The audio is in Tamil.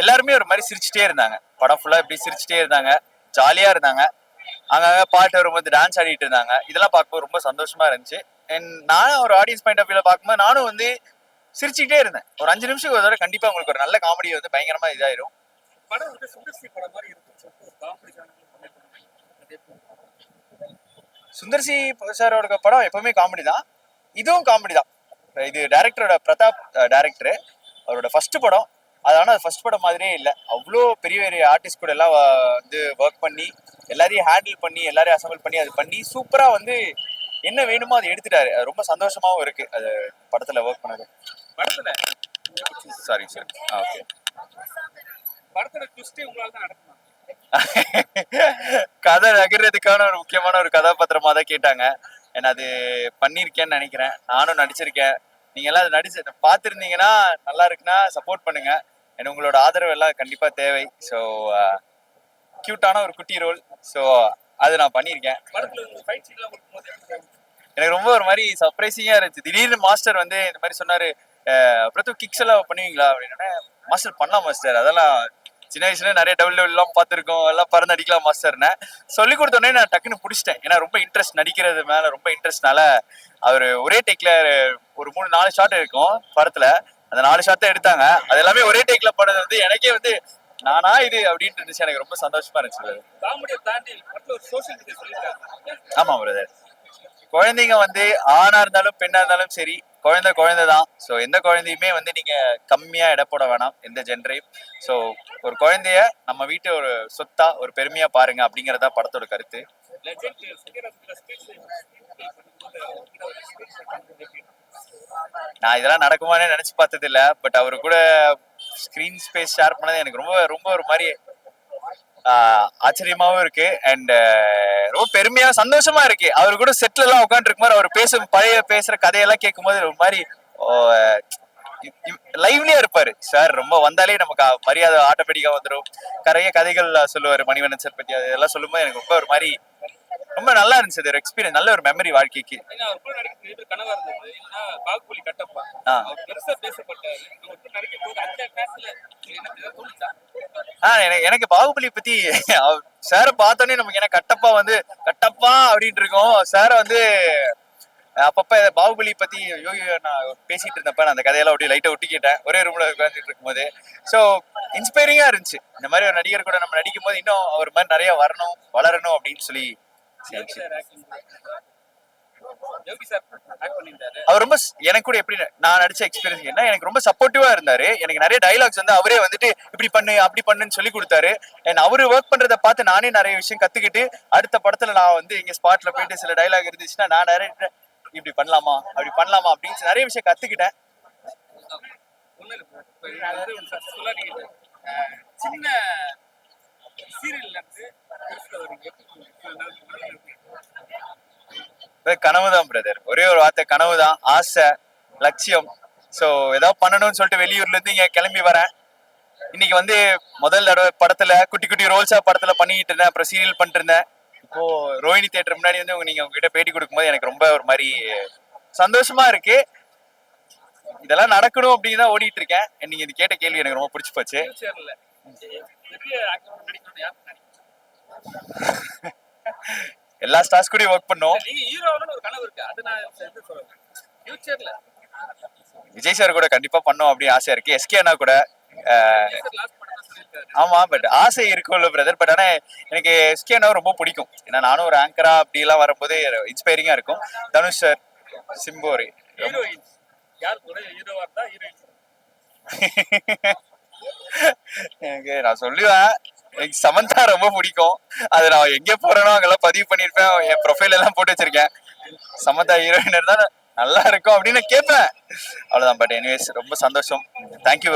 எல்லாருமே ஒரு மாதிரி சிரிச்சுட்டே இருந்தாங்க. படம் ஃபுல்லா இப்படி சிரிச்சுட்டே இருந்தாங்க. ஜாலியா இருந்தாங்க. அங்கங்க பாட்டு வரும்போது டான்ஸ் ஆடிட்டு இருந்தாங்க. இதெல்லாம் பார்க்கும்போது ரொம்ப சந்தோஷமா இருந்துச்சு. அண்ட் நானும் ஒரு ஆடியன்ஸ் பாயிண்ட் ஆஃப் வியூல பார்க்கும்போது நானும் வந்து சிரிச்சுக்கிட்டே இருந்தேன். ஒரு அஞ்சு நிமிஷம் ஒரு தடவை கண்டிப்பா உங்களுக்கு ஒரு நல்ல காமெடி வந்து பயங்கரமா இதாயிரும். படம் வந்து மாதிரி சுந்தர்சி சாரோட படம் எப்பவுமே காமெடி தான். இதுவும் காமெடி தான். இது டைரக்டரோட பிரதாப் டைரக்டர் அவரோட ஃபர்ஸ்ட் படம். அது ஆனால் ஃபர்ஸ்ட் படம் மாதிரியே இல்லை. அவ்வளோ பெரிய பெரிய ஆர்டிஸ்ட் கூட எல்லாம் வந்து ஒர்க் பண்ணி எல்லாரையும் ஹேண்டில் பண்ணி எல்லாரையும் அசம்பிள் பண்ணி அது பண்ணி சூப்பராக வந்து என்ன வேணுமோ அதை எடுத்துட்டாரு. அது ரொம்ப சந்தோஷமாவும் இருக்கு அது படத்துல ஒர்க் பண்ணது. படத்துல? சாரி சார் ஓகே படத்தோட ட்விஸ்டே உங்களால தான் நடக்குமா? கதை நகர்றதுக்கான ஒரு முக்கியமான ஒரு கதாபாத்திரமா தான் கேட்டாங்க. ஏன்னா அது பண்ணியிருக்கேன்னு நினைக்கிறேன். நானும் நடிச்சிருக்கேன். நீங்க எல்லாம் அது நடிச்சு பார்த்துருந்தீங்கன்னா நல்லா இருக்குன்னா சப்போர்ட் பண்ணுங்க. எனக்கு உங்களோட ஆதரவு எல்லாம் கண்டிப்பா தேவை. ஸோ கியூட்டான uh, ஒரு குட்டி ரோல் ஸோ அது நான் பண்ணியிருக்கேன். எனக்கு ரொம்ப ஒரு மாதிரி சர்ப்ரைசிங்காக இருந்துச்சு. திடீர்னு மாஸ்டர் வந்து இந்த மாதிரி சொன்னார் அஹ் அப்புறம் கிக்ஸ் எல்லாம் பண்ணுவீங்களா? அப்படின்னு மாஸ்டர் பண்ணலாம் மாஸ்டர் அதெல்லாம் சின்ன வயசுல நிறைய டபுள் டபுள்லாம் எல்லாம் பார்த்துருக்கோம். எல்லாம் பறந்து அடிக்கலாம் மாஸ்டர்னு சொல்லி கொடுத்தோடனே நான் டக்குன்னு பிடிச்சிட்டேன். ஏன்னா ரொம்ப இன்ட்ரெஸ்ட் நடிக்கிறது மேலே ரொம்ப இன்ட்ரெஸ்ட்னால அவர் ஒரே டேக்கில் ஒரு மூணு நாலு ஷாட் இருக்கும் படத்தில். அந்த நாலு ஷாட் தான் எடுத்தாங்க. அது எல்லாமே ஒரே டேக்ல பண்ணது வந்து எனக்கே வந்து நானா இது அப்படின்ட்டு இருந்துச்சு. எனக்கு ரொம்ப சந்தோஷமா இருந்துச்சு ஆமா பிரதர் குழந்தைங்க வந்து ஆணா இருந்தாலும் பெண்ணா இருந்தாலும் சரி குழந்தை குழந்தை தான் ஸோ எந்த குழந்தையுமே வந்து நீங்க கம்மியா எடை போட வேணாம் எந்த ஜென்ரையும் ஸோ ஒரு குழந்தைய நம்ம வீட்டு ஒரு சொத்தா ஒரு பெருமையா பாருங்க அப்படிங்கறதா படத்தோட கருத்து. நான் இதெல்லாம் நடக்குமானே நினைச்சு பார்த்தது இல்ல பட் அவரு கூட ஸ்கிரீன் ஸ்பேஸ் ஷேர் பண்ணது எனக்கு ரொம்ப ரொம்ப ஒரு மாதிரி ஆஹ், ஆச்சரியமாவும் இருக்கு. அண்ட் ரொம்ப பெருமையா சந்தோஷமா இருக்கு. அவர் கூட செட்ல எல்லாம் உட்காந்துருக்கும் போது அவர் பேசும் பழைய பேசுற கதையெல்லாம் கேட்கும் போது ஒரு மாதிரி லைவ்லியா இருப்பாரு. சார் ரொம்ப வந்தாலே நமக்கு மரியாதை ஆட்டோமேட்டிக்கா வந்துடும் நிறைய கதைகள் சொல்லுவாரு மணிவண்ணன் சார் பத்தி. அதெல்லாம் சொல்லும்போது எனக்கு ரொம்ப ஒரு மாதிரி ரொம்ப நல்லா இருந்துச்சு. ஒரு எக்ஸ்பீரியன்ஸ் நல்ல ஒரு மெமரி வாழ்க்கைக்கு. ஏன்னா ஏன்னா எனக்கு எனக்கு பாகுபலி பத்தி சாரை பார்த்தோன்னே நமக்கு என்ன கட்டப்பா வந்து கட்டப்பா அப்படின்ட்டு இருக்கோம். சாரை வந்து அப்பப்ப பாகுபலி பத்தி ஐயோ, நான் பேசிட்டு இருந்தப்ப நான் அந்த கதையெல்லாம் அப்படியே லைட்டா ஒட்டிக்கிட்டேன். ஒரே ரூம்ல உட்காந்துட்டு இருக்கும்போது. ஸோ இன்ஸ்பைரிங்கா இருந்துச்சு. இந்த மாதிரி ஒரு நடிகர் கூட நம்ம நடிக்கும் போது இன்னும் அவர் மாதிரி நிறைய வரணும் வளரணும் அப்படின்னு சொல்லி யோகி யோகி அவர் ரொம்ப எனக்கு கூட எப்படி நான் நடிச்ச எக்ஸ்பீரியன்ஸ் என்ன எனக்கு ரொம்ப சப்போர்ட்டிவா இருந்தாரு. எனக்கு நிறைய டைலாக்ஸ் வந்து அவரே வந்துட்டு இப்படி பண்ணு அப்படி பண்ணுன்னு சொல்லி கொடுத்தாரு. And அவரு ஒர்க் பண்றத பார்த்து நானே நிறைய விஷயம் கத்துக்கிட்டு அடுத்த படத்துல நான் வந்து இங்க ஸ்பாட்ல போயிட்டு சில டைலாக் இருந்துச்சுன்னா நான் நிறைய இப்படி பண்ணலாமா? அப்படி பண்ணலாமா? அப்படின்னு நிறைய விஷயம் கத்துக்கிட்டேன். சின்ன சீரியல்ல இருந்து பெருசுல வரீங்க கனவு தான் பிரதர் ஒரே ஒரு வார்த்தை கனவு தான் ஆசை லட்சியம். ஸோ ஏதாவது பண்ணணும்னு சொல்லிட்டு வெளியூர்ல இருந்து இங்க கிளம்பி வரேன். இன்னைக்கு வந்து முதல் தடவை படத்துல குட்டி குட்டி ரோல்ஸா படத்துல பண்ணிட்டு இருந்தேன். அப்புறம் சீரியல் பண்ணிட்டு இருந்தேன். இப்போ ரோஹிணி தியேட்டர் முன்னாடி வந்து உங்க- நீங்க உங்ககிட்ட பேட்டி கொடுக்கும்போது எனக்கு ரொம்ப ஒரு மாதிரி சந்தோஷமா இருக்கு. இதெல்லாம் நடக்கணும் அப்படின்னு தான் ஓடிட்டு இருக்கேன். நீங்க இது கேட்ட கேள்வி எனக்கு ரொம்ப பிடிச்சி போச்சு. எல்லா ஸ்டார்ஸ் கூடயும் ஒர்க் பண்ணோம். விஜய் சார் கூட கண்டிப்பா பண்ணோம் அப்படின்னு ஆசையா இருக்கு. எஸ்கே அண்ணா கூட தான் ஆமா பட் ஆசை இருக்கும்ல பிரதர் பட் ஆனா எனக்கு எஸ்கே அண்ணாவை ரொம்ப பிடிக்கும். ஏன்னா நானும் ஒரு ஆங்கரா அப்படி எல்லாம் வரும்போது இன்ஸ்பைரிங்கா இருக்கும். தனுஷ் சார் சிம்போரி எனக்கு நான் சொல்லுவேன் எனக்கு சமந்தா ரொம்ப பிடிக்கும். அது நான் எங்க போறேனோ அங்கெல்லாம் பதிவு பண்ணிருப்பேன் என் ப்ரொஃபைல் எல்லாம் போட்டு வச்சிருக்கேன். சமந்தா ஹீரோயின் இருந்தா நல்லா இருக்கும் அப்படின்னு கேட்பேன். அவ்வளவுதான் பட் எனிவேஸ் ரொம்ப சந்தோஷம். தேங்க்யூ